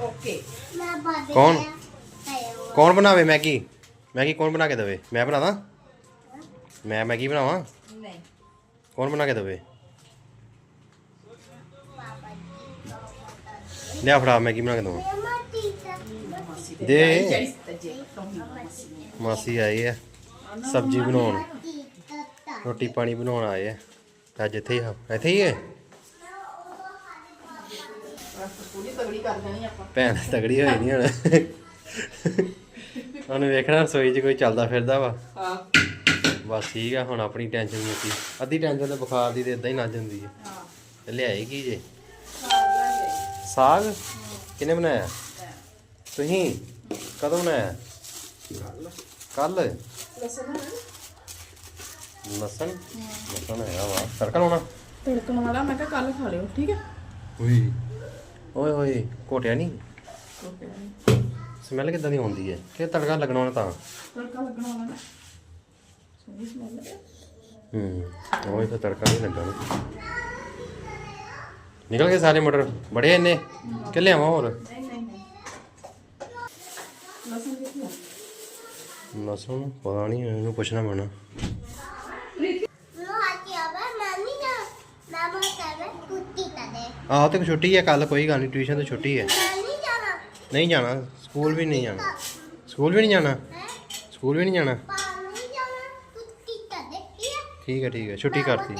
Okay ਮੈਂ ਬਾਦੇ ਕੌਣ? ਕੌਣ ਬਣਾਵੇ ਮੈਗੀ? ਮੈਗੀ ਕੌਣ ਬਣਾ ਕੇ ਦੇਵੇ? ਮੈਂ ਬਣਾਦਾ ਮੈਂ ਮੈਗੀ ਬਣਾਵਾਂ? ਨਹੀਂ। ਕੌਣ ਬਣਾ ਕੇ ਦੇਵੇ? ਲਿਆ ਫੜਾ ਮੈਗੀ ਬਣਾ ਕੇ ਦਵਾਂ। ਮਮਾ ਟੀਚਰ ਦੇ। ਤਜੇ ਮਾਸੀ ਆਏ ਆ। ਸਬਜ਼ੀ ਬਣਾਉਣ। ਰੋਟੀ ਪਾਣੀ ਬਣਾਉਣ ਆਏ ਆ। ਅੱਜ ਇੱਥੇ ਹੀ ਆ। ਇੱਥੇ ਹੀ ਹੈ ਪੂਰੀ ਤਗੜੀ ਕਰ ਦੇਣੀ ਆਪਾਂ। ਭੈਣ ਤਗੜੀ ਹੋਈ ਨਹੀਂ ਹੁਣ। ਉਹਨੇ ਵੇਖਣਾ ਰਸੋਈ 'ਚ ਕੋਈ ਚੱਲਦਾ ਫਿਰਦਾ ਵਾ। ਹਾਂ। ਬਸ ਠੀਕ ਆ ਹੁਣ ਆਪਣੀ ਟੈਨਸ਼ਨ ਮੁੱਕੀ ਅੱਧੀ ਟੈਨਸ਼ਨ ਤਾਂ ਬੁਖਾਰ ਦੀ ਤੇ ਇਦਾਂ ਹੀ ਲੱਜ ਜਾਂਦੀ ਹੈ ਹਾਂ। ਤੇ ਲਿਆਏ ਕੀ ਜੇ? ਸਾਗ? ਕਿਨੇ ਬਣਾਇਆ? ਤੁਸੀਂ? ਕਦੋਂ ਬਣਾਇਆ? ਕੱਲ ਲਸਣ ਲਸਣ? ਲਸਣ ਹੈਗਾ ਵਾ। ਤੜਕਾ ਲਾਉਣਾ? ਮੈਂ ਕਿਹਾ ਕੱਲ ਖਾ ਲਿਓ ਠੀਕ ਹੈ ਓਏ। ਓਏ ਹੋਏ ਘੋਟਿਆ ਨਹੀਂ ਸਮੈਲ ਕਿੱਦਾਂ ਦੀ ਆਉਂਦੀ ਹੈ? ਕਿ ਤੜਕਾ ਲੱਗਣਾ ਹੋਣਾ ਤਾਂ। ਤੜਕਾ ਲੱਗਣਾ ਸੋਹਣੀ ਸਮੈਲ ਹੈ ਹੂੰ ਓਏ ਤਾਂ ਤੜਕਾ ਨਹੀਂ ਲੱਗਾ। ਨਿਕਲ ਗਏ ਸਾਰੇ ਮਟਰ? ਬੜੇ ਇੰਨੇ? ਕਿ ਲਿਆਵਾਂ ਹੋਰ? ਨਹੀਂ ਨਹੀਂ ਨਹੀਂ। ਲਸਣ ਕਿੱਥੇ ਆ? ਲਸਣ ਪਤਾ ਨਹੀਂ ਇਹਨੂੰ ਪੁੱਛਣਾ ਪੈਣਾ ਨੂੰ ਆਤੀ ਆਵਾ ਨਾਨੀ ਨਾ ਮਾਮਾ ਕਹਵੇ ਕੁੱਤੀ ਤਦੇ ਆਹ ਤੇ ਛੁੱਟੀ ਹੈ ਕੱਲ ਕੋਈ ਗੱਲ ਨਹੀਂ ਟਿਊਸ਼ਨ ਤੇ ਛੁੱਟੀ ਹੈ ਨਹੀਂ ਜਾਣਾ। ਸਕੂਲ ਵੀ ਨਹੀਂ ਜਾਣਾ। ਸਕੂਲ ਵੀ ਨਹੀਂ ਜਾਣਾ? ਸਕੂਲ ਵੀ ਨਹੀਂ ਜਾਣਾ? ਠੀਕ ਹੈ ਠੀਕ ਹੈ ਛੁੱਟੀ ਕਰਤੀ।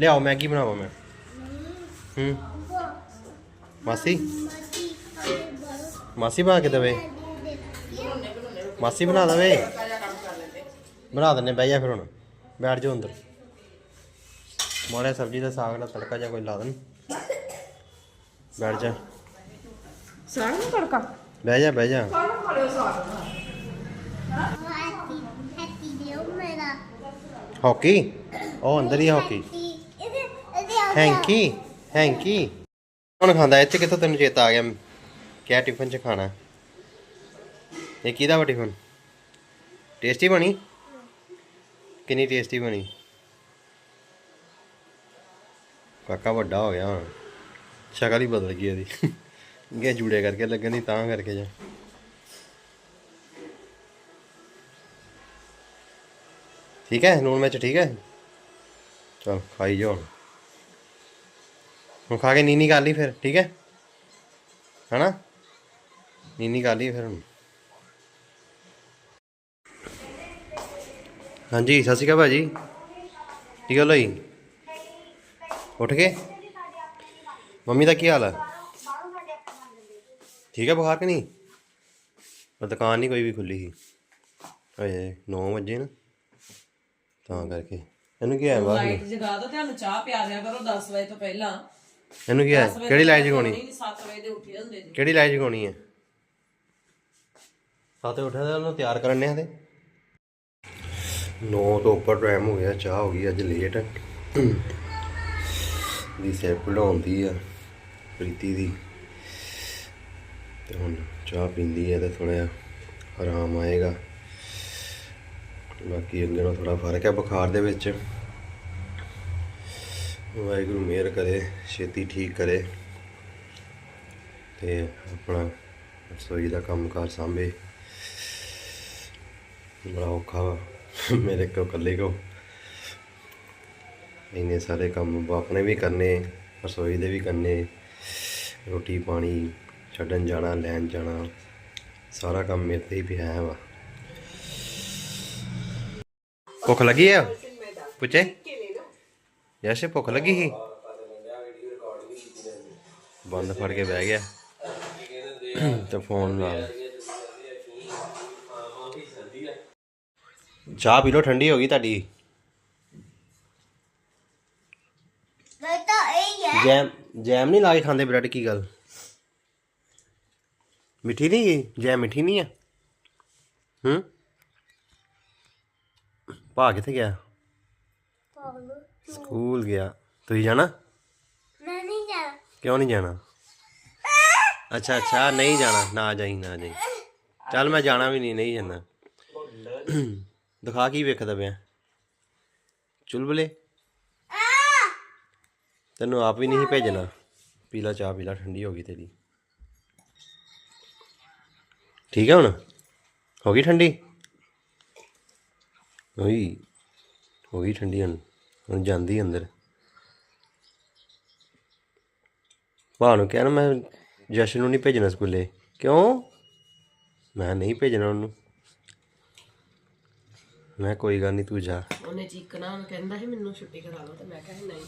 ਲਿਆਓ ਮੈਗੀ ਬਣਾਵਾਂ ਮੈਂ। ਹੂੰ। ਮਾਸੀ? ਮਾਸੀ ਬਣਾ ਕੇ ਦੇਵੇ। ਮਾਸੀ ਬਣਾ ਦੇਵੇ। ਬਣਾ ਦਿੰਨੇ ਬਹਿ ਜਾ ਫਿਰ ਹੁਣ। ਬੈਠ ਜਾ ਅੰਦਰ। ਮਾੜਾ ਸਬਜ਼ੀ ਦਾ ਸਾਗ ਦਾ ਤੜਕਾ ਜਾਂ ਕੋਈ ਲਾ ਦੇਣ। ਬੈਠ ਜਾ। ਸਾਗ ਨੂੰ ਤੜਕਾ? ਬਹਿ ਜਾ ਬਹਿ ਜਾ। ਸਾਗ ਹੈਪੀ ਹੈਪੀ ਦਿਓ ਮੇਰਾ ਹਾਕੀ? ਉਹ ਅੰਦਰ ਹੀ ਹਾਕੀ। ਹੈਂਕੀ ਹੈਂਕੀ। ਕੌਣ ਖਾਂਦਾ? ਇੱਥੇ ਕਿੱਥੋਂ ਤੈਨੂੰ ਚੇਤਾ ਆ ਗਿਆ? ਕਿਆ ਟਿਫਨ ਚ ਖਾਣਾ? ਇਹ ਕਿਹਦਾ ਵਾ ਟਿਫਨ ਟੇਸਟੀ ਬਣੀ? ਕਿੰਨੀ ਟੇਸਟੀ ਬਣੀ? ਕਾਕਾ ਵੱਡਾ ਹੋ ਗਿਆ ਹੁਣ। ਸ਼ਕਲ ਹੀ ਬਦਲ ਗਈ ਇਹਦੀ। ਇਹ ਜੂੜੇ ਕਰਕੇ ਲੱਗਣ ਦੀ ਤਾਂ ਕਰਕੇ ਜਾ। ਠੀਕ ਹੈ ਨੂਨ ਮਿਰਚ ਠੀਕ ਹੈ? ਚਲ ਖਾਈ ਜਾਓ ਹੁਣ। ਹੁਣ ਖਾ ਕੇ ਨੀਨੀ ਕਰ ਲਈ ਫਿਰ, ਠੀਕ ਹੈ? ਹਨਾ? ਨੀਨੀ ਕਰ ਲਈ ਫਿਰ ਹੁਣ। ਹਾਂਜੀ, ਸਤਿ ਸ਼੍ਰੀ ਅਕਾਲ ਭਾਜੀ। ਕੀ ਗੱਲ ਹੋਈ? ਉੱਠ ਗਏ ਮੰਮੀ ਦਾ ਕੀ ਹਾਲ ਹੈ ਠੀਕ ਹੈ ਬੁਖਾਰ ਕਿ ਨਹੀਂ? ਪਰ ਦੁਕਾਨ ਨਹੀਂ ਕੋਈ ਵੀ ਖੁੱਲੀ ਸੀ। ਅਜੇ 9 ਵਜੇ ਨਾ। ਤਾਂ ਕਰਕੇ। ਇਹਨੂੰ ਕੀ ਹੈ ਬਾਹਰ ਲਾਈਟ ਜਗਾ ਦੋ ਤੁਹਾਨੂੰ ਚਾਹ ਪਿਆ ਦਿਆ ਕਰੋ 10 ਵਜੇ ਤੋਂ ਪਹਿਲਾਂ। ਇਹਨੂੰ ਕੀ ਹੈ ਕਿਹੜੀ ਲਾਈਟ ਜਗਾਉਣੀ? ਨਹੀਂ 7 ਵਜੇ ਦੇ ਉੱਠੇ ਹੁੰਦੇ ਜੀ ਕਿਹੜੀ ਲਾਈਟ ਜਗਾਉਣੀ ਹੈ ਸਾਤੇ ਉੱਠਿਆ ਤੇ ਉਹਨੂੰ ਤਿਆਰ ਕਰਨੇ ਆ ਤੇ 9 ਤੋਂ ਉੱਪਰ ਟਾਈਮ ਹੋ ਗਿਆ ਚਾਹ ਹੋ ਗਈ ਅੱਜ ਲੇਟ ਦੀ ਸਿਰ ਪੜਾਉਂਦੀ ਆ, ਪ੍ਰੀਤੀ ਦੀ। ਤੇ ਹੁਣ ਚਾਹ ਪੀਂਦੀ ਹੈ ਤੇ ਥੋੜਾ ਆਰਾਮ ਆਏਗਾ। ਬਾਕੀ ਅੱਗੇ ਨਾਲੋਂ ਥੋੜਾ ਫ਼ਰਕ ਹੈ ਬੁਖਾਰ ਦੇ ਵਿੱਚ। ਵਾਹਿਗੁਰੂ ਮਿਹਰ ਕਰੇ, ਛੇਤੀ ਠੀਕ ਕਰੇ। ਤੇ ਆਪਣਾ ਰਸੋਈ ਦਾ ਕੰਮ ਕਾਰ ਸਾਂਭੇ। ਬੜਾ ਔਖਾ ਵਾ, ਮੇਰੇ ਕੋ ਇਕੱਲੇ ਕੋ ਇੰਨੇ ਸਾਰੇ ਕੰਮ ਆਪਣੇ ਵੀ ਕਰਨੇ, ਰਸੋਈ ਦੇ ਵੀ ਕਰਨੇ, ਰੋਟੀ ਪਾਣੀ ਛੱਡਣ ਜਾਣਾ, ਲੈਣ ਜਾਣਾ, ਸਾਰਾ ਕੰਮ ਮੇਰੇ ਤੇ ਹੀ ਪਿਆ ਵਾ। ਭੁੱਖ ਲੱਗੀ ਆ? ਪੁੱਛੇ? ਯਾਸ਼ੇ, ਭੁੱਖ ਲੱਗੀ ਸੀ? ਬੰਦ ਫੜ ਕੇ ਬਹਿ ਗਿਆ। ਤੇ ਫੋਨ ਲਾ। ਚਾਹ ਪੀ ਲਓ, ਠੰਡੀ ਹੋ ਗਈ ਤੁਹਾਡੀ ਮੈਂ ਤਾਂ ਇਹ ਹੈ ਜੈਮ ਜੈਮ ਨਹੀਂ ਲਾ ਕੇ ਖਾਂਦੇ ਬ੍ਰੈਡ ਕੀ ਗੱਲ? ਮਿੱਠੀ ਨਹੀਂ? ਜੈਮ ਮਿੱਠੀ ਨਹੀਂ ਆ? ਹੂੰ? ਭਾ ਕਿੱਥੇ ਗਿਆ? ਸਕੂਲ ਗਿਆ। ਤੁਸੀਂ ਜਾਣਾ? ਮੈਂ ਨਹੀਂ ਜਾਣਾ। ਕਿਉਂ ਨਹੀਂ ਜਾਣਾ? ਅੱਛਾ ਅੱਛਾ ਨਹੀਂ ਜਾਣਾ। ਨਾ ਜਾਈ ਨਾ ਜਾਈ। ਚੱਲ ਮੈਂ ਜਾਣਾ ਵੀ ਨਹੀਂ ਨਹੀਂ ਜਾਂਦਾ। ਦਿਖਾ ਕੀ ਵੇਖਦਾ ਪਿਆ? ਚੁਲਬਲੇ? ਤੈਨੂੰ ਆਪ ਵੀ ਨਹੀਂ ਭੇਜਣਾ। ਪੀਲਾ ਚਾਹ ਪੀਲਾ ਠੰਡੀ ਹੋ ਗਈ ਤੇਰੀ। ਠੀਕ ਹੈ ਹੁਣ? ਹੋ ਗਈ ਠੰਡੀ? ਹੋਈ ਹੋ ਗਈ ਠੰਡੀ ਹੁਣ। ਹੁਣ ਜਾਂਦੀ ਅੰਦਰ। ਭਾ ਨੂੰ ਕਿਹਾ ਨਾ ਮੈਂ ਜਸ਼ਨ ਨੂੰ ਨਹੀਂ ਭੇਜਣਾ ਸਕੂਲੇ। ਕਿਉਂ? ਮੈਂ ਨਹੀਂ ਭੇਜਣਾ ਉਹਨੂੰ। ਮੈਂ ਕੋਈ ਗੱਲ ਨਹੀਂ ਤੂੰ ਜਾ। ਉਹਨੇ ਚੀਕਣਾ ਉਹਨੂੰ ਕਹਿੰਦਾ ਸੀ ਮੈਨੂੰ ਛੁੱਟੀ ਕਰਾ ਲਓ ਤੇ ਮੈਂ ਕਿਹਾ ਨਹੀਂ।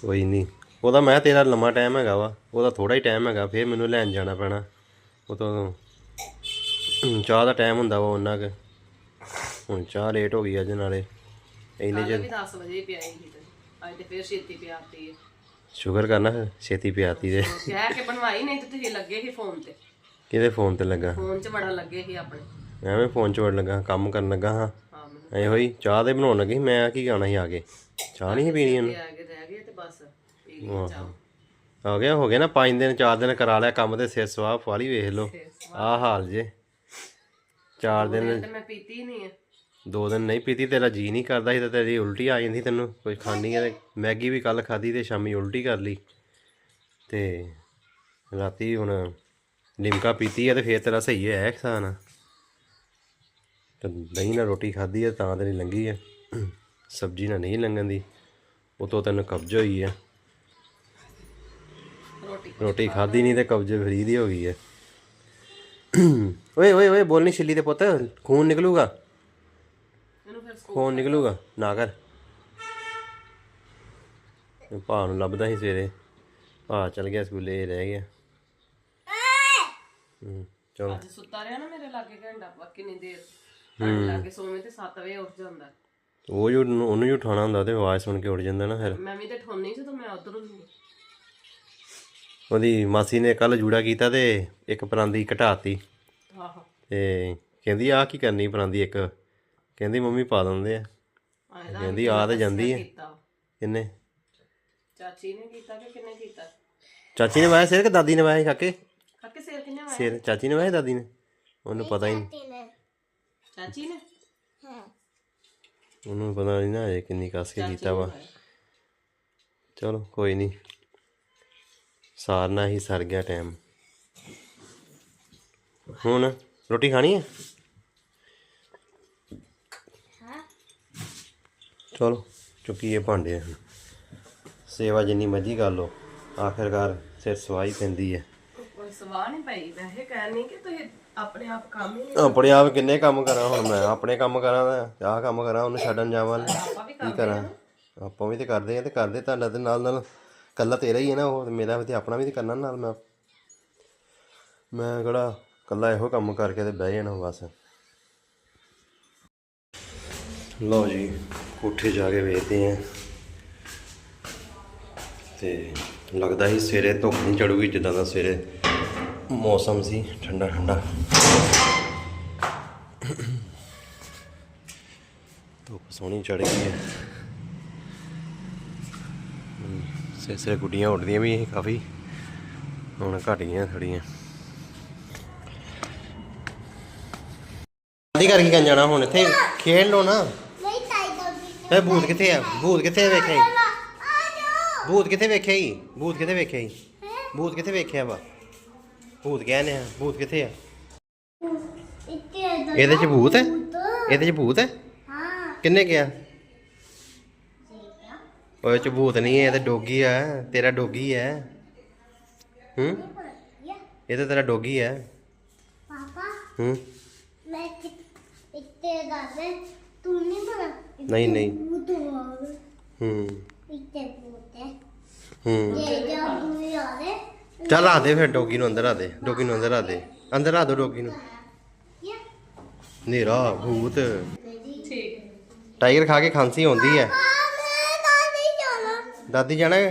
ਕੋਈ ਨਹੀਂ ਉਹਦਾ ਮੈਂ ਤੇਰਾ ਲੰਮਾ ਟਾਈਮ ਹੈਗਾ ਵਾ। ਉਹਦਾ ਥੋੜਾ ਹੀ ਟਾਈਮ ਹੈਗਾ ਫਿਰ ਮੈਨੂੰ ਲੈਣ ਜਾਣਾ ਪੈਣਾ। ਉਹ ਤੋਂ ਚਾਹ ਦਾ ਟਾਈਮ ਹੁੰਦਾ ਵਾ ਉਹਨਾਂ ਕੁ। ਹੁਣ ਚਾਹ ਲੇਟ ਹੋ ਗਈ ਅੱਜ ਨਾਲੇ। ਇੰਨੇ ਚ ਵੀ 10 ਵਜੇ ਪਿਆਈ ਸੀ ਤੇ। ਅੱਜ ਤੇ ਫੇਰ ਛੇਤੀ ਪਿਆਤੀ ਹੈ ਸ਼ੁਕਰ ਕਰਨਾ ਛੇਤੀ ਪਿਆਤੀ ਦੇ ਕਹਿ ਕੇ ਬਣਵਾਈ ਨਹੀਂ ਤੇ ਤੁਸੀਂ ਲੱਗੇ ਸੀ ਫੋਨ ਤੇ। ਕਿਹਦੇ ਫੋਨ ਤੇ ਲੱਗਾ? ਫੋਨ 'ਚ ਬੜਾ ਲੱਗੇ ਸੀ ਆਪਣੇ। ਐਵੇਂ ਫੋਨ ਚ ਵੜ ਲੱਗਾ ਕੰਮ ਕਰਨ ਲੱਗਾ ਹਾਂ। ਹਾਂ ਐ ਹੋਈ ਚਾਹ ਦੇ ਬਣਾਉਣ ਲੱਗੀ ਮੈਂ ਕੀ ਖਾਣਾ ਸੀ ਆ ਕੇ? ਚਾਹ ਨਹੀਂ ਸੀ ਪੀਣੀ ਉਹਨੂੰ? ਆ ਕੇ ਰਹਿ ਗਏ ਤੇ ਬਸ ਪੀ ਲਈ ਚਾਹ। ਹੋ ਗਿਆ ਹੋ ਗਿਆ ਨਾ 5 ਦਿਨ 4 ਦਿਨ ਕਰਾ ਲਿਆ ਕੰਮ ਤੇ ਸਿਰ ਸਵਾਹ ਫਾਲੀ ਵੇਖ ਲਓ। ਆਹ ਹਾਲ ਜੇ। 4 ਦਿਨ ਤੇ ਮੈਂ ਪੀਤੀ ਨਹੀਂ ਦੋ ਦਿਨ ਨਹੀਂ ਪੀਤੀ ਤੇਰਾ ਜੀ ਨਹੀਂ ਕਰਦਾ ਸੀ ਤੇ ਤੇਰੀ ਉਲਟੀ ਆ ਜਾਂਦੀ ਤੈਨੂੰ। ਕੁਝ ਖਾਣੀ ਹੈ ਮੈਗੀ ਵੀ ਕੱਲ ਖਾਧੀ ਤੇ ਸ਼ਾਮੀ ਉਲਟੀ ਕਰ ਲਈ। ਤੇ ਰਾਤੀ ਹੁਣ ਲਿਮਕਾ ਪੀਤੀ ਹੈ ਤੇ ਫੇਰ ਤੇਰਾ ਸਹੀ ਹੈ ਖਾਣਾ ਤੇ ਦਹੀਂ ਨਾਲ ਰੋਟੀ ਖਾਧੀ ਹੈ ਤਾਂ ਤੇਰੀ ਲੰਗੀ ਹੈ ਸਬਜ਼ੀ ਨਾਲ ਨਹੀਂ ਲੰਘਣ ਦੀ। ਉਤੋਂ ਤੈਨੂੰ ਕਬਜ਼ ਹੋਈ ਹੈ ਰੋਟੀ ਰੋਟੀ ਨਹੀਂ ਤੇ ਕਬਜ਼ ਫਰੀ ਦੀ ਹੋ ਗਈ ਹੈ ਓਏ ਓਏ ਓਏ ਬੋਲਣੀ ਛਿੱਲੀ ਦੇ ਪੁੱਤ ਖੂਨ ਨਿਕਲੂਗਾ? ਖੂਨ ਨਿਕਲੂਗਾ? ਨਾ ਕਰ। ਭਾ ਨੂੰ ਲੱਭਦਾ ਸੀ ਸਵੇਰੇ। ਭਾ ਚਲ ਗਿਆ ਸਕੂਲੇ ਰਹਿ ਗਿਆ। ਹੂੰ ਚਲੋ। ਅੱਜ ਸੁੱਤਾ ਰਿਹਾ ਨਾ ਮੇਰੇ ਲਾਗੇ ਘੰਟਾ ਕਿੰਨੀ ਦੇਰ? ਲਾਗੇ ਸੋਵੇਂ ਤੇ 7 ਵਜੇ ਉੱਠ ਜਾਂਦਾ। ਉਹ ਜੋ ਉਹਨੂੰ ਜੋ ਉਠਾਣਾ ਹੁੰਦਾ ਤੇ ਆਵਾਜ਼ ਸੁਣ ਕੇ ਉੱਠ ਜਾਂਦਾ ਨਾ ਫਿਰ। ਮੈਂ ਵੀ ਤੇ ਠੋਨੀ ਜਦੋਂ ਮੈਂ ਉਧਰੋਂ ਉਹਦੀ ਮਾਸੀ ਨੇ ਕੱਲ ਜੂੜਾ ਕੀਤਾ ਤੇ ਇੱਕ ਪਰਾਂਦੀ ਘਟਾਤੀ। ਆਹੋ। ਤੇ ਕਹਿੰਦੀ ਆ ਕੀ ਕਰਨੀ ਪਰਾਂਦੀ ਇੱਕ? ਕਹਿੰਦੀ ਮੰਮੀ ਪਾ ਦਿੰਦੇ ਆ। ਕਹਿੰਦੀ ਆ ਤੇ ਜਾਂਦੀ ਹੈ ਕਿੰਨੇ? ਚਾਚੀ ਨੇ ਕੀਤਾ ਕਿ ਕਿੰਨੇ ਕੀਤਾ? ਚਾਚੀ ਨੇ ਵਾਇਆ ਸਿਰ ਕਿ ਦਾਦੀ ਨੇ ਵਾਇਆ ਕਾਕੇ? ਕਾਕੇ ਸਿਰ ਕਿੰਨੇ ਵਾਇਆ? ਸਿਰ ਚਾਚੀ ਨੇ ਵਾਇਆ ਦਾਦੀ ਨੇ? ਉਹਨੂੰ ਪਤਾ ਹੀ ਨਹੀਂ ਚਾਚੀ ਨੇ? ਹਾਂ। ਉਹਨੂੰ ਪਤਾ ਨਹੀਂ ਨਾ ਇਹ ਕਿੰਨੀ ਕੱਸ ਕੇ ਕੀਤਾ ਵਾ। ਚਲੋ ਕੋਈ ਨਹੀਂ ਸਾਰਨਾ ਹੀ ਸਰ ਗਿਆ ਟਾਈਮ ਹੁਣ ਰੋਟੀ ਖਾਣੀ ਹੈ। ਚਲੋ ਚੁੱਕੀਏ ਭਾਂਡੇ ਸੇਵਾ ਜਿੰਨੀ ਮਰਜ਼ੀ ਕਰ ਲਓ। ਆਖਿਰਕਾਰ ਸਿਰ ਸਵਾਈ ਪੈਂਦੀ ਹੈ ਕੋਈ ਸਵਾਹ ਨਹੀਂ ਪਈ। ਮੈਂ ਇਹ ਕਹਿਣੀ ਕਿ ਤੁਸੀਂ ਆਪਣੇ ਆਪ ਕੰਮ ਹੀ ਨਹੀਂ ਆਪਣੇ ਆਪ ਕਿੰਨੇ ਕੰਮ ਕਰਾਂ ਹੁਣ ਮੈਂ? ਆਪਣੇ ਕੰਮ ਕਰਾਂ ਤਾਂ ਆਹ ਕੰਮ ਕਰਾਂ ਉਹਨੂੰ ਛੱਡਣ ਜਾਵਾਂ। ਕੀ ਕਰਾਂ? ਆਪਾਂ ਵੀ ਤੇ ਕਰਦੇ ਆ ਤੇ ਕਰਦੇ ਤੁਹਾਡਾ ਤੇ ਨਾਲ ਨਾਲ ਕੱਲਾ ਤੇਰਾ ਹੀ ਹੈ ਨਾ ਉਹ ਮੇਰਾ ਵੀ ਤੇ ਆਪਣਾ ਵੀ ਤੇ ਕਰਨਾ ਨਾਲ ਮੈਂ ਮੈਂ ਕਿਹੜਾ ਕੱਲਾ ਇਹੋ ਕੰਮ ਕਰਕੇ ਤੇ ਬਹਿ ਜਾਣਾ ਬਸ। ਲਓ ਜੀ ਕੋਠੇ ਜਾ ਕੇ ਵੇਖਦੇ ਆ। ਤੇ ਲੱਗਦਾ ਸੀ ਸਵੇਰੇ ਧੁੱਪ ਨਹੀਂ ਚੜੂਗੀ ਜਿੱਦਾਂ ਦਾ ਸਵੇਰੇ ਮੌਸਮ ਸੀ ਠੰਡਾ ਠੰਡਾ। ਧੁੱਪ ਸੋਹਣੀ ਚੜ ਗਈ ਹੈ। ਸਿਸਰੇ ਗੁੱਡੀਆਂ ਉੱਡਦੀਆਂ ਵੀ ਸੀ ਕਾਫੀ। ਹੁਣ ਘਟ ਗਈਆਂ ਥੋੜੀਆਂ ਦੀ ਕਰਕੇ ਕੰਨ ਜਾਣਾ ਹੁਣ ਇੱਥੇ? ਖੇਡ ਲੋ ਨਾ। ਨਹੀਂ ਟਾਈਗਰ ਭੂਤ ਕਿੱਥੇ ਆ? ਭੂਤ ਕਿੱਥੇ ਵੇਖਿਆ ਭੂਤ ਕਿੱਥੇ ਵੇਖਿਆ ਹੀ ਭੂਤ ਕਿੱਥੇ ਵੇਖਿਆ ਹੀ? ਭੂਤ ਕਿੱਥੇ ਵੇਖਿਆ ਵਾ? ਭੂਤ ਕਹਿੰਦੇ ਆ ਭੂਤ ਕਿੱਥੇ ਆ? ਇਹਦੇ 'ਚ ਭੂਤ ਹੈ? ਇਹਦੇ 'ਚ ਭੂਤ ਹੈ? ਹਾਂ। ਕਿੰਨੇ ਕਿਹਾ ਓਏ ਚ ਭੂਤ ਨਹੀਂ ਹੈ ਇਹ ਤਾਂ ਡੋਗੀ ਆ ਤੇਰਾ ਡੋਗੀ ਹੈ। ਹੂੰ? ਇਹ ਤਾਂ ਤੇਰਾ ਡੋਗੀ ਹੈ। ਪਾਪਾ ਹੂੰ? ਮੈਂ ਇੱਥੇ ਦਾ ਦੇ ਤੂੰ ਨਹੀਂ ਬਣਾ ਨਹੀਂ ਨਹੀਂ। ਹੂੰ। ਇੱਥੇ ਭੂਤ ਹੈ। ਹੂੰ। ਇਹ ਜਾ ਭੂਤ ਆ ਚੱਲ ਆ ਦੇ ਫਿਰ ਡੋਗੀ ਨੂੰ ਅੰਦਰ ਆ ਦੇ ਡੋਗੀ ਨੂੰ ਅੰਦਰ ਆ ਦੇ। ਅੰਦਰ ਆ ਦੋ ਡੋਗੀ ਨੂੰ। ਨੇਰਾ ਭੂਤ। ਠੀਕ ਟਾਈਗਰ ਖਾ ਕੇ ਖਾਂਸੀ ਹੁੰਦੀ ਹੈ। ਆ ਦਾਦੀ ਜਾਣਾ ਆ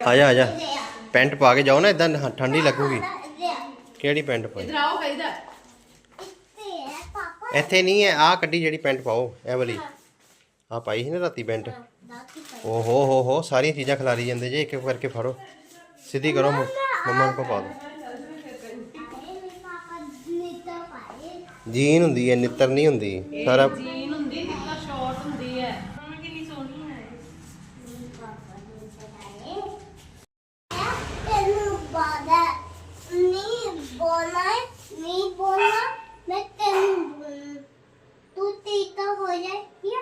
ਆ ਜਾ ਆ ਜਾ। ਆ ਪੈਂਟ ਪਾ ਕੇ ਜਾਓ ਨਾ ਇਦਾਂ ਠੰਡੀ ਲੱਗੂਗੀ। ਆ ਕਿਹੜੀ ਪੈਂਟ ਪਾਈ ਇਧਰ ਆਓ ਕਹੀਦਾ ਇੱਥੇ ਹੈ ਪਾਪਾ ਇੱਥੇ ਨਹੀਂ ਹੈ ਆਹ ਕੱਢੀ ਜਿਹੜੀ ਪੈਂਟ ਪਾਓ ਇਹ ਵਾਲੀ। ਆ ਪਾਈ ਸੀ ਨਾ ਰਾਤੀ ਪਾ ਓ ਹੋ ਹੋ ਹੋ ਸਾਰੀਆਂ ਚੀਜ਼ਾਂ ਖਿਲਾਰੀ ਜਾਂਦੇ ਜੇ ਇੱਕ ਇੱਕ ਕਰਕੇ ਫੜੋ। ਸਿੱਧੀ ਕਰੋ ਮੰਮਾ ਨੂੰ ਪਾ ਦਿਓ ਜੀਨ ਹੁੰਦੀ ਹੈ ਨਿੱਤਰ ਨਹੀਂ ਹੁੰਦੀ। ਸਾਰਾ ਜੀਨ ਹੁੰਦੀ ਨਿੱਕਾ ਸ਼ਾਰਟ ਹੁੰਦੀ ਹੈ ਤੈਨੂੰ ਬਾਦਾ ਨਹੀਂ ਬੋਲਣਾ ਹੈ, ਨਹੀਂ ਬੋਲਣਾ ਮੈਂ ਤੈਨੂੰ ਬੋਲਣਾ ਤੂੰ ਤੀਤਾ ਹੋ ਜਾਏ ਕੀ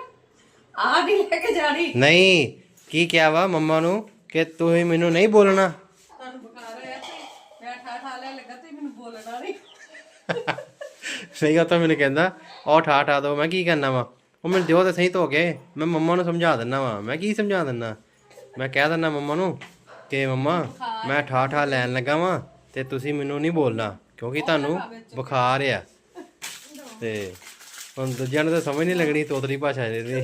ਆਹ ਵੀ ਲੈ ਕੇ ਜਾਣੀ ਨਹੀਂ ਕੀ ਕਿਹਾ ਵਾ ਮੰਮਾ ਨੂੰ ਕਿ ਤੁਸੀਂ ਮੈਨੂੰ ਨਹੀਂ ਬੋਲਣਾ? ਤੁਹਾਨੂੰ ਬੁਖਾਰ ਹੋਇਆ ਤੇ ਮੈਂ ਠਾ ਠਾ ਲੈ ਲੱਗਾ ਤੇ ਮੈਨੂੰ ਬੋਲਣਾ ਨਹੀਂ। ਸਹੀ ਗੱਲ ਤਾਂ ਮੈਨੂੰ ਕਹਿੰਦਾ ਉਹ ਠਾ ਠਾ ਦੋ ਮੈਂ ਕੀ ਕਰਨਾ ਵਾ? ਉਹ ਮੈਨੂੰ ਦਿਓ ਤੇ ਸਹੀ ਧੋ ਕੇ ਮੈਂ ਮੰਮਾ ਨੂੰ ਸਮਝਾ ਦਿੰਦਾ ਵਾ। ਮੈਂ ਕੀ ਸਮਝਾ ਦਿੰਦਾ ਮੈਂ ਕਹਿ ਦਿੰਦਾ ਮੰਮਾ ਨੂੰ ਕਿ ਮੰਮਾ ਮੈਂ ਠਾ ਠਾ ਲੈਣ ਲੱਗਾ ਵਾਂ ਤੇ ਤੁਸੀਂ ਮੈਨੂੰ ਨਹੀਂ ਬੋਲਣਾ ਕਿਉਂਕਿ ਤੁਹਾਨੂੰ ਬੁਖਾਰ ਆ। ਤੇ ਹੁਣ ਦੂਜਿਆਂ ਨੂੰ ਤਾਂ ਸਮਝ ਨਹੀਂ ਲੱਗਣੀ ਤੋਤਲੀ ਭਾਸ਼ਾ ਦੇ ਦੀ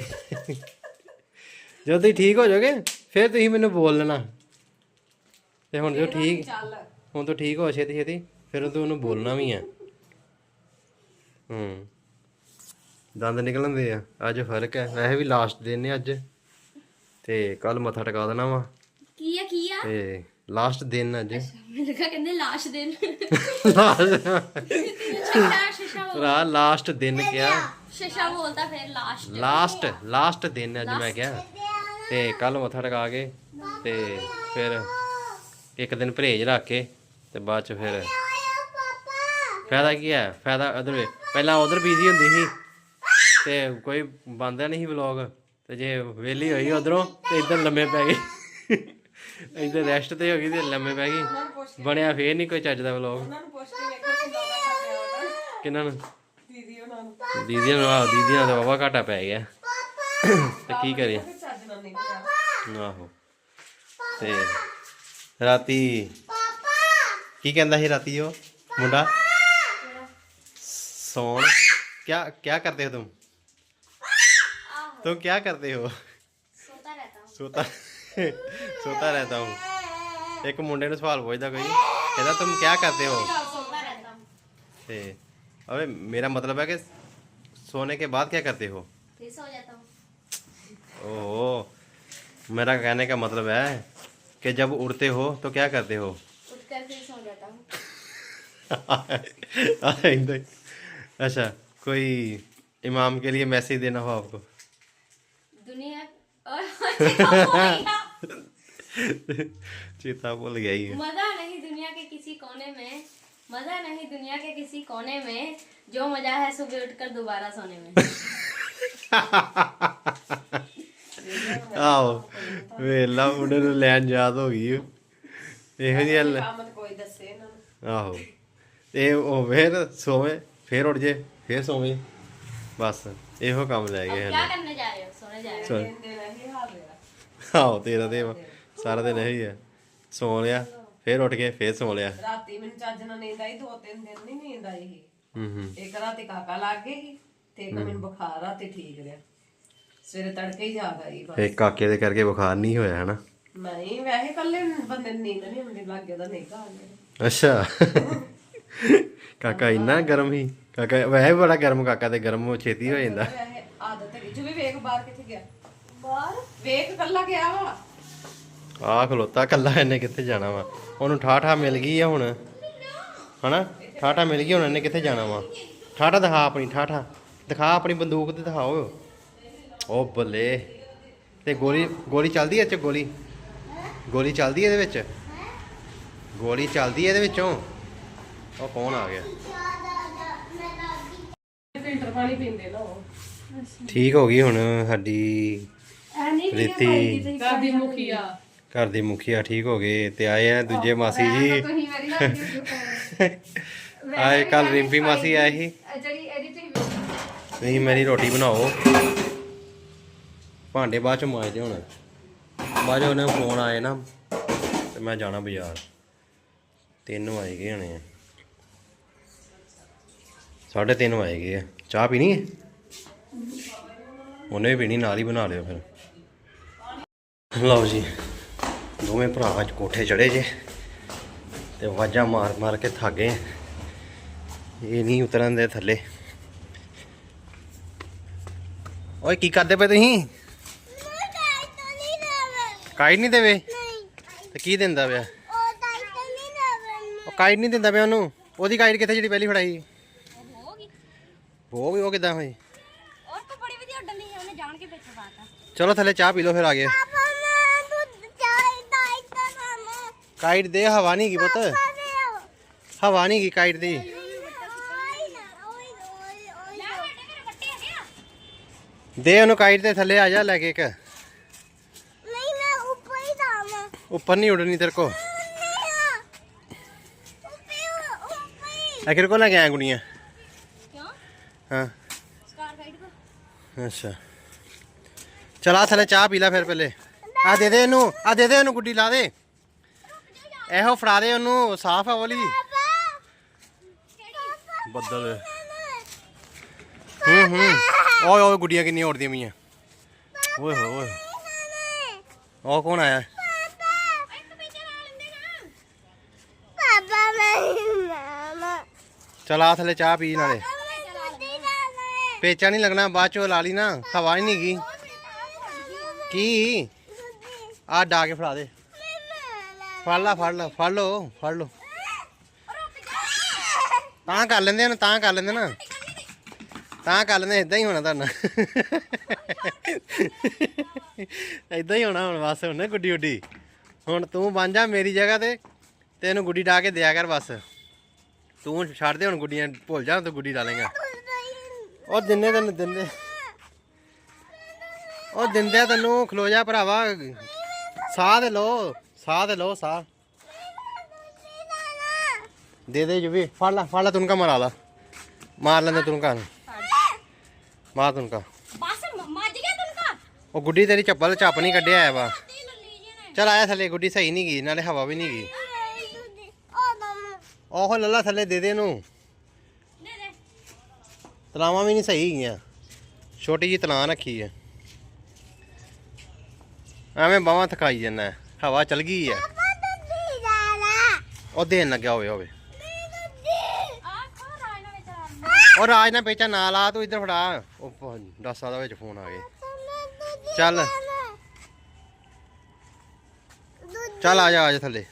ਜਦੋਂ ਤੁਸੀਂ ਠੀਕ ਹੋ ਜਾਓਗੇ ਫਿਰ ਤੁਸੀਂ ਮੈਨੂੰ ਬੋਲ ਲੈਣਾ। ਤੇ ਹੁਣ ਜੋ ਠੀਕ ਚੱਲ। ਹੁਣ ਤੂੰ ਠੀਕ ਹੋ ਛੇਤੀ ਛੇਤੀ ਫਿਰ ਤੂੰ ਉਹਨੂੰ ਬੋਲਣਾ ਵੀ ਹੈ ਹੂੰ। ਦੰਦ ਨਿਕਲਣਦੇ ਆ। ਅੱਜ ਫ਼ਰਕ ਹੈ। ਵੈਸੇ ਵੀ ਲਾਸਟ ਦਿਨ ਨੇ ਅੱਜ। ਤੇ ਕੱਲ ਮੱਥਾ ਟਿਕਾ ਦੇਣਾ ਵਾ। ਕੀ ਆ ਕੀ ਆ? ਤੇ ਲਾਸਟ ਦਿਨ ਅੱਜ। ਮੈਨੂੰ ਲੱਗਾ ਕਹਿੰਦੇ ਲਾਸ਼ ਦਿਨ। ਭਰਾ ਲਾਸਟ ਦਿਨ ਕਿਹਾ। ਸ਼ਸ਼ਾ ਬੋਲਦਾ ਫਿਰ ਲਾਸ਼ ਲਾਸਟ ਲਾਸਟ ਦਿਨ ਅੱਜ ਮੈਂ ਕਿਹਾ। ਤੇ ਕੱਲ ਮੱਥਾ ਟਿਕਾ ਕੇ ਤੇ ਫਿਰ ਇੱਕ ਦਿਨ ਪਰਹੇਜ ਰੱਖ ਕੇ ਤੇ ਬਾਅਦ ਚ ਫਿਰ ਫਾਇਦਾ ਕੀ ਹੈ? ਫਾਇਦਾ ਉਧਰ ਪਹਿਲਾਂ ਉਧਰ ਬੀਜ਼ੀ ਹੁੰਦੀ ਸੀ ਤੇ ਕੋਈ ਬੰਦਾ ਨਹੀਂ ਸੀ ਵਲੌਗ ਤੇ ਜੇ ਵਿਹਲੀ ਹੋਈ ਉਧਰੋਂ ਤੇ ਇੱਧਰ ਲੰਮੇ ਪੈ ਗਈ ਇੱਧਰ ਰੈਸਟ ਤੇ ਹੋ ਗਈ ਤੇ ਲੰਮੇ ਪੈ ਗਈ। ਬਣਿਆ ਫੇਰ ਨਹੀਂ ਕੋਈ ਚੱਜ ਦਾ ਵਲੌਗ ਉਹਨਾਂ ਨੂੰ ਉਹਨਾਂ ਦੀਦੀ ਨੂੰ। ਦੀਦੀਆਂ ਨੂੰ ਆਹ ਦੀਦੀਆਂ ਦਾ ਬਾਬਾ ਘਾਟਾ ਪੈ ਗਿਆ। ਤੇ ਕੀ ਕਰੇ ਫਿਰ ਚੱਜ ਨਾਲ ਨਹੀਂ ਪਿਆ ਆਹੋ ਤੇ ਰਾਤੀ ਪਾਪਾ ਕੀ ਕਹਿੰਦਾ ਸੀ ਰਾਤੀ ਉਹ ਮੁੰਡਾ ਸੌਣ क्या क्या करते हो तुम तुम क्या करते हो ਸੋਤਾ ਰਹਤਾ ਹੂੰ सोता सोता रहता हूँ ਇੱਕ ਮੁੰਡੇ ਨੂੰ ਸਵਾਲ ਪੁੱਛਦਾ ਕੋਈ ਕਹਿੰਦਾ ਤੁਮ ਕੀ ਕਰਦੇ ਹੋ ਸੋਤਾ ਰਹਤਾ ਹੂੰ ਤੇ अबे मेरा मतलब है कि सोने के बाद क्या करते हो फिर सो जाता हूँ ओहो मेरा कहने का मतलब है कि जब उड़ते हो तो क्या करते हो। अच्छा कोई इमाम के लिए मैसेज देना हो आपको? दुनिया और चेता भूल गया ही है मज़ा नहीं दुनिया के किसी कोने में मज़ा नहीं दुनिया के किसी कोने में जो मज़ा है सुबह उठकर दोबारा सोने में। ਆਹੋ ਵੇਲਾ ਮੁੰਡੇ ਨੂੰ ਲੈਣ ਯਾਦ ਹੋ ਗਈ ਓ। ਇਹੋ ਜਿਹੀ ਗੱਲ ਕੰਮ ਤਾਂ ਕੋਈ ਦੱਸੇ ਇਹਨਾਂ ਨੂੰ ਆਹੋ ਤੇ ਉਹ ਫੇਰ ਸੋਵੇ ਫੇਰ ਉੱਠ ਜੇ ਫੇਰ ਸੋਵੇ ਬਸ ਇਹੋ ਕੰਮ ਲੈ अब ਗਏ क्या ਹਨ करने जा रहे हो सोने जा रहे हो ਚਲ ਦਿਨ ਦੇ ਨਹੀਂ ਹਾਲ ਰਿਹਾ ਆਹੋ ਤੇਰਾ ਤੇ ਸਾਰਾ ਦਿਨ ਇਹੀ ਹੈ ਸੌ ਲਿਆ ਫੇਰ ਉੱਠ ਕੇ ਫੇਰ ਸੌ ਲਿਆ ਰਾਤੀ ਮੈਨੂੰ ਚੱਜ ਨਾਲ ਨੀਂਦ ਆਈ ਦੋ ਤਿੰਨ ਦਿਨ ਨਹੀਂ ਨੀਂਦ ਆਈ ਸੀ ਹੂੰ ਹੂੰ ਇੱਕ ਰਾਤੀ ਕਾਕਾ ਲੱਗ ਗਈ ਸੀ ਤੇ ਇੱਕ ਮੈਨੂੰ ਬੁਖਾਰ ਰਾਤੀ ਠੀਕ ਰਿਹਾ ਸਵੇਰੇ ਤੜਕੇ ਹੀ ਜਾਗ ਆਈ ਬਸ। ਫੇ ਕਾਕੇ ਦੇ ਕਰਕੇ ਬੁਖਾਰ ਨਹੀਂ ਹੋਇਆ ਹਨਾ? ਨਹੀਂ ਵੈਸੇ ਕੱਲੇ ਬੰਦੇ ਨੂੰ ਨੀਂਦ ਨਹੀਂ ਹੁੰਦੀ ਲੱਗੇ ਉਹਦਾ ਨਹੀਂ ਘਾਲ ਅੱਛਾ। ਕਾਕਾ ਇੰਨਾ ਗਰਮ ਹੀ ਕਾਕਾ ਵੈਸੇ ਬੜਾ ਗਰਮ ਕਾਕਾ ਤੇ ਗਰਮ ਹੋ ਛੇਤੀ ਹੋ ਜਾਂਦਾ। ਵੈਸੇ ਆਦਤ ਹੈ ਜੂ ਵੀ ਵੇਖ ਬਾਹਰ ਕਿੱਥੇ ਗਿਆ? ਬਾਹਰ? ਵੇਖ ਕੱਲਾ ਗਿਆ ਵਾ। ਆ ਖਲੋਤਾ ਕੱਲਾ ਇਹਨੇ ਕਿੱਥੇ ਜਾਣਾ ਵਾ? ਉਹਨੂੰ ਠਾਠਾ ਮਿਲ ਗਈ ਆ ਹੁਣ। ਹਨਾ? ਠਾਠਾ ਮਿਲ ਗਈ ਹੁਣ ਇਹਨੇ ਕਿੱਥੇ ਜਾਣਾ ਵਾ? ਠਾਠਾ ਦਿਖਾ ਆਪਣੀ ਠਾਠਾ ਦਿਖਾ ਆਪਣੀ ਬੰਦੂਕ ਤੇ ਦਿਖਾਓ। ਉਹ ਬੱਲੇ। ਤੇ ਗੋਲੀ ਗੋਲੀ ਚੱਲਦੀ ਐ ਚ ਗੋਲੀ? ਗੋਲੀ ਚੱਲਦੀ ਐ ਇਹਦੇ ਵਿੱਚ? ਗੋਲੀ ਚੱਲਦੀ ਐ ਇਹਦੇ ਵਿੱਚੋਂ? ਉਹ ਕੌਣ ਆ ਗਿਆ। ਫਿਲਟਰ ਪਾਣੀ ਪੀਂਦੇ ਨਾ ਉਹ। ਠੀਕ ਹੋ ਗਈ ਹੁਣ ਸਾਡੀ ਰੀਤੀ। ਘਰ ਦੀ ਮੁਖੀਆ। ਘਰ ਦੀ ਮੁਖੀਆ ਠੀਕ ਹੋ ਗਏ ਤੇ ਆਏ ਆ ਦੂਜੇ ਮਾਸੀ ਜੀ। ਆਏ ਕੱਲ ਰਿੰਪੀ ਮਾਸੀ ਆਏ ਸੀ। ਜਿਹੜੀ ਇਹਦੀ ਤੁਸੀਂ ਤੁਸੀਂ ਮੇਰੀ ਰੋਟੀ ਬਣਾਓ। ਭਾਂਡੇ ਬਾਅਦ ਚ ਮਾਜਦੇ ਹੁਣ। ਬਾਅਦ ਚ ਉਹਨੇ ਫੋਨ ਆਏ ਨਾ, ਤੇ ਮੈਂ ਜਾਣਾ ਬਾਜ਼ਾਰ। ਤਿੰਨ ਵਜ ਗਏ ਹੋਣੇ ਆ। ਸਾਢੇ ਤਿੰਨ ਵਜ ਗਏ ਆ। ਚਾਹ ਪੀਣੀ ਹੈ? ਉਹਨੇ ਵੀ ਪੀਣੀ, ਨਾਲ ਹੀ ਬਣਾ ਲਿਓ ਫਿਰ। ਲਓ ਜੀ, ਦੋਵੇਂ ਭਰਾ ਅੱਜ ਕੋਠੇ ਚੜੇ ਜੇ, ਤੇ ਵਾਜਾਂ ਮਾਰ ਮਾਰ ਕੇ ਥੱਕ ਗਏ ਇਹ ਨਹੀਂ ਉਤਰਨ ਦੇ ਥੱਲੇ। ਓਏ, ਕੀ ਕਰਦੇ ਪਏ ਤੁਸੀਂ? ਕਾਈਡ ਨਹੀਂ ਦੇਵੇ? ਤੇ ਕੀ ਦਿੰਦਾ ਪਿਆ? ਉਹ ਕਾਈਡ ਨਹੀਂ ਦਿੰਦਾ ਪਿਆ ਉਹਨੂੰ? ਉਹਦੀ ਕਾਈਡ ਕਿੱਥੇ ਜਿਹੜੀ ਪਹਿਲੀ ਫੜਾਈ? ਉਹ ਵੀ ਉਹ ਕਿਦਾਂ ਹੋਈ? ਔਰ ਤੂੰ ਬੜੀ ਵਧੀਆ ਉੱਡਣ ਦੀ ਉਹਨੇ ਜਾਣ ਕੇ ਵਿੱਚ ਪਾਤਾ ਚਲੋ ਥੱਲੇ ਚਾਹ ਪੀ ਲਓ ਫਿਰ ਆ ਗਏ। ਕਾਈਟ ਦੇ ਹਵਾ ਨਹੀਂ ਗਈ ਪੁੱਤ। ਹਵਾ ਨਹੀਂ ਗਈ ਕਾਈਟ ਦੀ। ਦੇ ਉਹਨੂੰ ਕਾਈਟ ਦੇ ਥੱਲੇ ਆ ਜਾ ਲੈ ਕੇ ਇੱਕ ਨਹੀਂ ਮੈਂ ਉੱਪਰ ਹੀ ਆਖਿਰ ਕੋ ਲੈ ਕੇ ਆਇਆ ਗੁੜੀਆਂ ਕਿਉਂ ਹਾਂ ਸਕਾਰ ਗਾਈਡ ਕੋ ਅੱਛਾ ਚਲਾ ਥੱਲੇ ਚਾਹ ਪੀ ਲੈ ਫਿਰ ਪਹਿਲੇ ਆ ਦੇ ਦੇ ਇਹਨੂੰ ਆ ਦੇ ਦੇ ਇਹਨੂੰ ਗੁੱਡੀ ਲਾ ਦੇ ਇਹੋ ਫੜਾ ਦੇ ਉਹਨੂੰ ਸਾਫ਼ ਆ ਵਾਲੀ ਬੱਦਲ ਹੂੰ ਹੂੰ ਓਏ ਓਏ ਗੁੱਡੀਆਂ ਕਿੰਨੀਆਂ ਉੜਦੀਆਂ ਪਈਆਂ ਓਏ ਹੋਏ ਓਏ ਉਹ ਕੌਣ ਆਇਆ ਇੱਕ ਪੀਛੇ ਲਾ ਲੈਂਦੇ ਨਾ ਪਾਪਾ ਮੈਂ ਮਾਮਾ ਚਲਾ ਆ ਥੱਲੇ ਚਾਹ ਪੀ ਨਾਲੇ। ਪੇਚਾ ਨਹੀਂ ਲੱਗਣਾ, ਬਾਅਦ ਚੋਂ ਲਾ ਲਈ ਨਾ, ਹਵਾ ਹੀ ਨਹੀਂ ਗਈ। ਕੀ? ਆ ਡਾ ਕੇ ਫੜਾ ਦੇ। ਫੜ ਲਾ ਫੜ ਲਾ, ਫੜ ਲੋ ਫੜ ਲੋ ਤਾਂ ਕਰ ਲੈਂਦੇ ਨੇ, ਤਾਂ ਕਰ ਲੈਂਦੇ ਨਾ। ਤਾਂ ਕਰ ਲੈਂਦੇ ਇਦਾਂ ਹੀ ਹੋਣਾ ਤੁਹਾਡਾ। ਇਦਾਂ ਹੀ ਹੋਣਾ ਹੁਣ, ਬਸ ਹੁਣ ਨਾ ਗੁੱਡੀ ਉੱਡੀ ਹੁਣ ਤੂੰ ਬਣ ਜਾ ਮੇਰੀ ਜਗ੍ਹਾ ਤੇ, ਤੈਨੂੰ ਗੁੱਡੀ ਡਾ ਕੇ ਦਿਆ ਕਰ ਬਸ। ਤੂੰ ਛੱਡ ਦੇ ਹੁਣ ਗੁੱਡੀਆਂ ਭੁੱਲ ਜਾ ਤੂੰ ਗੁੱਡੀ ਡਾਲੇਗਾ ਉਹ ਦਿੰਦੇ ਤੈਨੂੰ ਦਿੰਦੇ। ਉਹ ਦਿੰਦੇ ਤੈਨੂੰ ਖਲੋ ਜਾ ਭਰਾਵਾ। ਸਾਹ ਦੇ ਲੋ ਸਾਹ ਦੇ ਲੋ ਸਾਹ। ਦੇ ਦੇ ਜੁਬੀ ਫੜ ਲੈ ਫੜ ਲੈ ਤੁਨਕਾ ਮਾਰਾ ਲਾ। ਮਾਰ ਲੈਂਦੇ ਤੁਨਕਾ ਨੂੰ। ਮਾਰ ਤੁਨਕਾ। ਬਸ ਮੱਜ ਗਿਆ ਤੁਨਕਾ। ਉਹ ਗੁੱਡੀ ਤੇਰੀ ਚੱਪਲ ਚੱਪ ਨਹੀਂ ਕੱਢਿਆ ਆ ਵਾ। ਚਲ ਆਇਆ ਥੱਲੇ ਗੁੱਡੀ ਸਹੀ ਨਹੀਂ ਗਈ ਨਾਲੇ ਹਵਾ ਵੀ ਨਹੀਂ ਗਈ। ਉਹ ਲੱਲਾ ਥੱਲੇ ਦੇ ਦੇ ਇਹਨੂੰ। ਦੇ ਦੇ। ਤਲਾਵਾਂ ਵੀ ਨਹੀਂ ਸਹੀ ਗਈਆਂ। ਛੋਟੀ ਜੀ ਤਲਾਂ ਰੱਖੀ ਹੈ ਐਵੇਂ ਬਾਹਾਂ ਥਕਾਈ ਜਾਂਦਾ ਹੈ। ਹਵਾ ਚਲ ਗਈ ਹੈ ਉਹ ਦੇਣ ਲੱਗਿਆ ਹੋਵੇ ਹੋਵੇ। ਉਹ ਰਾਜ ਨਾਲ ਪੇਚਾ ਨਾ ਲਾ ਤੂੰ ਇੱਧਰ ਫੜਾ। ਉਹ ਦੱਸਾਂ ਦਾ ਵਿੱਚ ਫੋਨ ਆ ਗਏ। ਚੱਲ। ਚੱਲ ਆ ਜਾ ਆ ਜਾ ਥੱਲੇ।